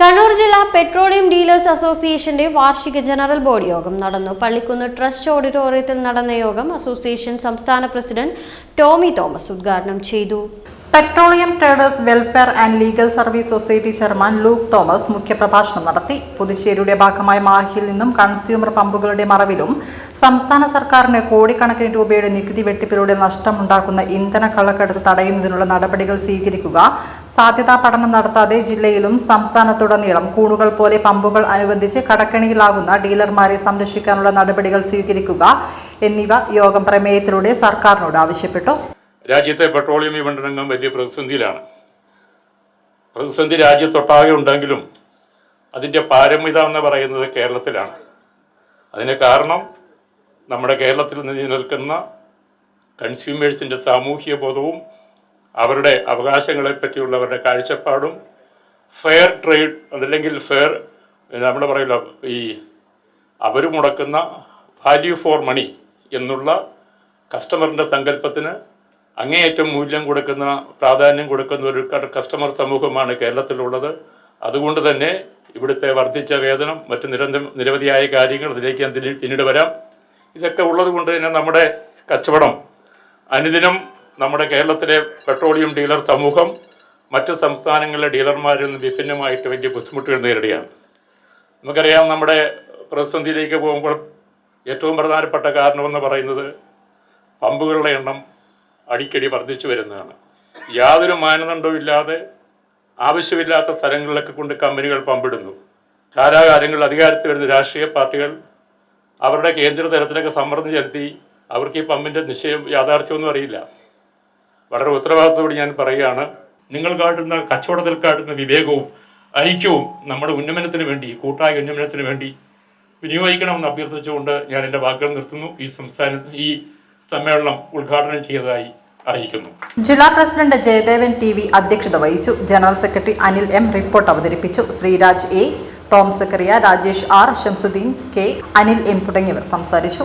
കണ്ണൂർ ജില്ലാ petroleum dealers അസോസിയേഷന്റെ വാർഷിക ജനറൽ ബോഡി യോഗം നടന്നു. പള്ളിക്കുന്ന് ട്രസ്റ്റ് ഓഡിറ്റോറിയത്തിൽ നടന്ന യോഗം അസോസിയേഷൻ സംസ്ഥാന പ്രസിഡന്റ് ടോമി തോമസ് ഉദ്ഘാടനം ചെയ്തു. Petroleum traders welfare and legal service society chairman Luke Thomas മുഖ്യപ്രഭാഷണം നടത്തി. പുതുശ്ശേരിയുടെ ഭാഗമായ മാഹിയിൽ നിന്നും കൺസ്യൂമർ പമ്പുകളുടെ മറവിലും സംസ്ഥാന സർക്കാരിന് കോടിക്കണക്കിന് രൂപയുടെ നികുതി വെട്ടിപ്പിലൂടെ നഷ്ടമുണ്ടാക്കുന്ന ഇന്ധന കള്ളക്കെടുത്ത് തടയുന്നതിനുള്ള നടപടികൾ സ്വീകരിക്കുക സാധ്യതാ പഠനം നടത്താതെ ജില്ലയിലും സംസ്ഥാനത്തുടനീളം കൂണുകൾ പോലെ പമ്പുകൾ അനുബന്ധിച്ച് കടക്കണിയിലാകുന്ന ഡീലർമാരെ സംരക്ഷിക്കാനുള്ള നടപടികൾ സ്വീകരിക്കുക എന്നിവ യോഗം പ്രമേയത്തിലൂടെ സർക്കാരിനോട് ആവശ്യപ്പെട്ടു. രാജ്യത്തെ പെട്രോളിയം വിപണന വലിയ പ്രതിസന്ധിയിലാണ്. പ്രതിസന്ധി രാജ്യത്തൊട്ടാകെ ഉണ്ടെങ്കിലും അതിന്റെ പാരമ്യത എന്ന് പറയുന്നത് കേരളത്തിലാണ്. അതിന് കാരണം നമ്മുടെ കേരളത്തിൽ നിന്ന് നിലനിൽക്കുന്ന കൺസ്യൂമേഴ്സിന്റെ സാമൂഹ്യ ബോധവും അവരുടെ അവകാശങ്ങളെ പറ്റിയുള്ളവരുടെ കാഴ്ചപ്പാടും ഫെയർ ട്രേഡ് അതല്ലെങ്കിൽ ഫെയർ നമ്മൾ പറയില്ല ഈ അവർ മുടക്കുന്ന വാല്യൂ ഫോർ മണി എന്നുള്ള കസ്റ്റമറിന്റെ സങ്കല്പത്തിന് അങ്ങേയറ്റം മൂല്യം കൊടുക്കുന്ന പ്രാധാന്യം കൊടുക്കുന്ന ഒരു കസ്റ്റമർ സമൂഹമാണ് കേരളത്തിലുള്ളത്. അതുകൊണ്ട് തന്നെ ഇവിടുത്തെ വർദ്ധിച്ച വേതനം മറ്റ് നിരന്തരം നിരവധിയായ കാര്യങ്ങൾ അതിലേക്ക് ഞാൻ പിന്നീട് വരാം. ഇതൊക്കെ ഉള്ളത് കൊണ്ട് തന്നെ നമ്മുടെ കച്ചവടം അനുദിനം നമ്മുടെ കേരളത്തിലെ പെട്രോളിയം ഡീലർ സമൂഹം മറ്റ് സംസ്ഥാനങ്ങളിലെ ഡീലർമാരിൽ നിന്ന് വിഭിന്നമായിട്ട് വലിയ ബുദ്ധിമുട്ടുകൾ നേരിടുകയാണ്. നമുക്കറിയാം നമ്മുടെ പ്രതിസന്ധിയിലേക്ക് പോകുമ്പോൾ ഏറ്റവും പ്രധാനപ്പെട്ട കാരണമെന്ന് പറയുന്നത് പമ്പുകളുടെ എണ്ണം അടിക്കടി വർദ്ധിച്ചു വരുന്നതാണ്. യാതൊരു മാനദണ്ഡവും ഇല്ലാതെ ആവശ്യമില്ലാത്ത സ്ഥലങ്ങളിലൊക്കെ കൊണ്ട് കമ്പനികൾ പമ്പിടുന്നു. കാലാകാലങ്ങളിൽ അധികാരത്തിൽ വരുന്ന രാഷ്ട്രീയ പാർട്ടികൾ അവരുടെ കേന്ദ്ര തലത്തിലൊക്കെ സമ്മർദ്ദം ചെലുത്തി അവർക്ക് ഈ പമ്പിന്റെ നിശ്ചയം യാഥാർത്ഥ്യമൊന്നും അറിയില്ല. വളരെ ഉത്തരവാദിത്തത്തോട് ഞാൻ പറയുകയാണ് നിങ്ങൾ കാട്ടുന്ന കച്ചവടത്തിൽ കാട്ടുന്ന വിവേകവും ഐക്യവും നമ്മുടെ ഉന്നമനത്തിന് വേണ്ടി കൂട്ടായ ഉന്നമനത്തിന് വേണ്ടി വിനിയോഗിക്കണമെന്ന് അഭ്യർത്ഥിച്ചുകൊണ്ട് ഞാൻ എന്റെ വാക്കുകൾ നിർത്തുന്നു. ഈ സംസ്ഥാന ഈ സമ്മേളനം ഉദ്ഘാടനം ചെയ്തതായി അറിയിക്കുന്നു. ജില്ലാ പ്രസിഡന്റ് ജയദേവൻ ടി വി അധ്യക്ഷത വഹിച്ചു. General secretary Anil M report അവതരിപ്പിച്ചു. Sreeraj A Tom Zacharia Rajesh R Shamsudheen K Anil M തുടങ്ങിയവർ സംസാരിച്ചു.